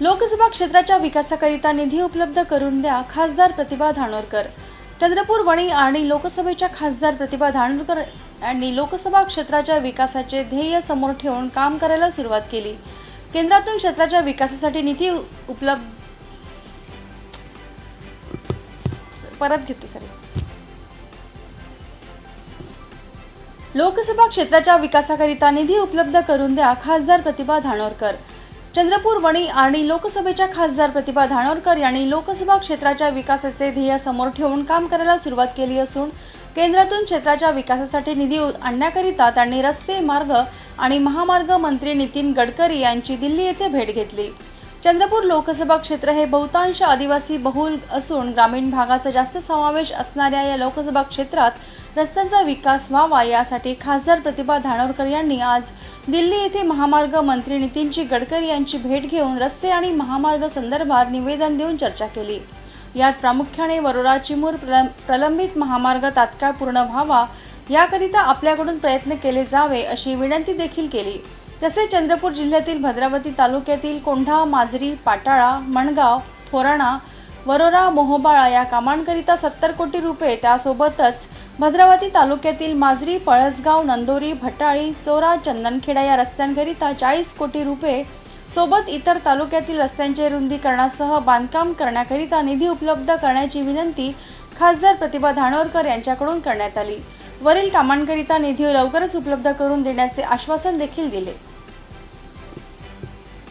लोकसभा क्षेत्राच्या विकासाकरिता निधी उपलब्ध करून द्या खासदार प्रतिभा धानोरकर. चंद्रपूर वणी आणि लोकसभेच्या खासदार प्रतिभा धानोरकर यांनी लोकसभा क्षेत्राच्या विकासाचे ध्येय समोर ठेवून काम करायला सुरुवात केली. केंद्रातून क्षेत्राच्या विकासासाठी निधी उपलब्ध परत घेते सर लोकसभा क्षेत्राच्या विकासाकरिता निधी उपलब्ध करून द्या खासदार प्रतिभा धानोरकर. चंद्रपूर वणी आणि लोकसभेच्या खासदार प्रतिभा धानोरकर यांनी लोकसभा क्षेत्राच्या विकासाचे ध्येय समोर ठेवून काम करायला सुरुवात केली असून केंद्रातून क्षेत्राच्या विकासासाठी निधी आणण्याकरिता त्यांनी रस्ते मार्ग आणि महामार्ग मंत्री नितीन गडकरी यांची दिल्ली येथे भेट घेतली. चंद्रपूर लोकसभा क्षेत्र हे बहुतांश आदिवासी बहुल असून ग्रामीण भागाचा जास्त समावेश असणाऱ्या या लोकसभा क्षेत्रात रस्त्यांचा विकास व्हावा यासाठी खासदार प्रतिभा धानोरकर यांनी आज दिल्ली येथे महामार्ग मंत्री नितीनजी गडकरी यांची भेट घेऊन रस्ते आणि महामार्ग संदर्भात निवेदन देऊन चर्चा केली. यात प्रामुख्याने वरोरा चिमूर प्रलंबित महामार्ग तात्काळ पूर्ण व्हावा याकरिता आपल्याकडून प्रयत्न केले जावे अशी विनंती देखील केली. तसेच चंद्रपूर जिल्ह्यातील भद्रावती तालुक्यातील कोंढा माजरी पाटाळा मणगाव थोराणा वरोरा मोहोबाळा या कामांकरिता सत्तर कोटी रुपये त्यासोबतच भद्रावती तालुक्यातील माजरी पळसगाव नंदोरी भटाळी चोरा चंदनखेडा या रस्त्यांकरिता चाळीस कोटी रुपये सोबत इतर तालुक्यातील रस्त्यांचे रुंदीकरणासह बांधकाम करण्याकरिता निधी उपलब्ध करण्याची विनंती खासदार प्रतिभा धानोरकर यांच्याकडून करण्यात आली. वरील कामांकरिता निधी लवकरच उपलब्ध करून देण्याचे आश्वासन देखील दिले.